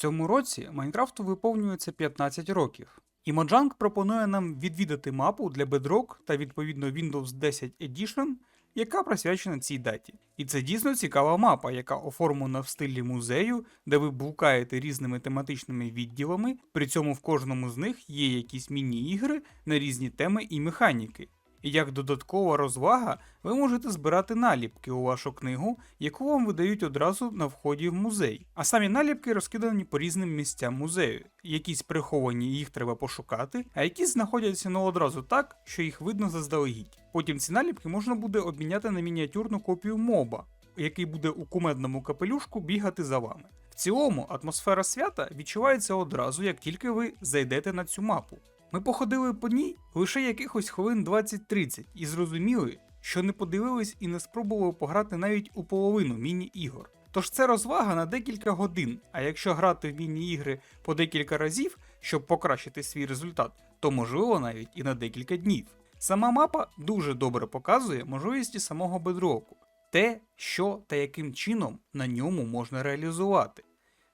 цьому році Майнкрафту виповнюється 15 років. І Mojang пропонує нам відвідати мапу для Bedrock та відповідно Windows 10 Edition, яка присвячена цій даті. І це дійсно цікава мапа, яка оформлена в стилі музею, де ви блукаєте різними тематичними відділами, при цьому в кожному з них є якісь міні-ігри на різні теми і механіки. І як додаткова розвага, ви можете збирати наліпки у вашу книгу, яку вам видають одразу на вході в музей. А самі наліпки розкидані по різним місцям музею. Якісь приховані, їх треба пошукати, а якісь знаходяться не одразу так, що їх видно заздалегідь. Потім ці наліпки можна буде обміняти на мініатюрну копію моба, який буде у кумедному капелюшку бігати за вами. В цілому, атмосфера свята відчувається одразу, як тільки ви зайдете на цю мапу. Ми походили по ній лише якихось хвилин 20-30 і зрозуміли, що не подивились і не спробували пограти навіть у половину міні-ігор. Тож це розвага на декілька годин, а якщо грати в міні-ігри по декілька разів, щоб покращити свій результат, то можливо навіть і на декілька днів. Сама мапа дуже добре показує можливості самого бедроку, те, що та яким чином на ньому можна реалізувати.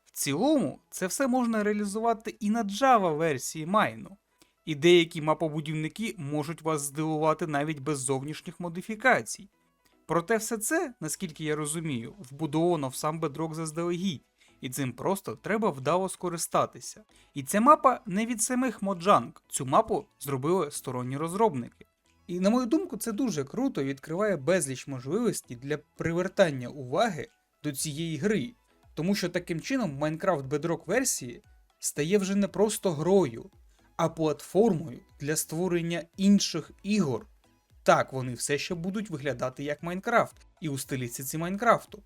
В цілому, це все можна реалізувати і на Java версії Майну. І деякі мапобудівники можуть вас здивувати навіть без зовнішніх модифікацій. Проте все це, наскільки я розумію, вбудовано в сам Bedrock заздалегідь, і цим просто треба вдало скористатися. І ця мапа не від самих Mojang, цю мапу зробили сторонні розробники. І на мою думку, це дуже круто відкриває безліч можливостей для привертання уваги до цієї гри, тому що таким чином Minecraft Bedrock версії стає вже не просто грою, а платформою для створення інших ігор. Так, вони все ще будуть виглядати як Майнкрафт і у стилістиці Майнкрафту.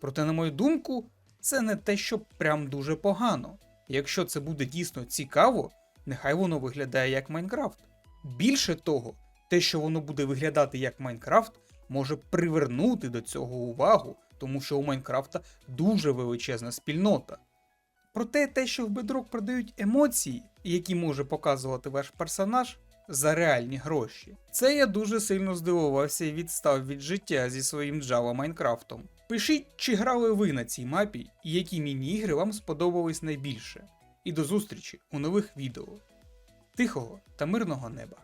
Проте, на мою думку, це не те, що прям дуже погано. Якщо це буде дійсно цікаво, нехай воно виглядає як Майнкрафт. Більше того, те, що воно буде виглядати як Майнкрафт, може привернути до цього увагу, тому що у Майнкрафта дуже величезна спільнота. Проте те, що в Bedrock продають емоції, які може показувати ваш персонаж за реальні гроші. Це я дуже сильно здивувався і відстав від життя зі своїм Java Майнкрафтом. Пишіть, чи грали ви на цій мапі і які міні-ігри вам сподобались найбільше. І до зустрічі у нових відео. Тихого та мирного неба!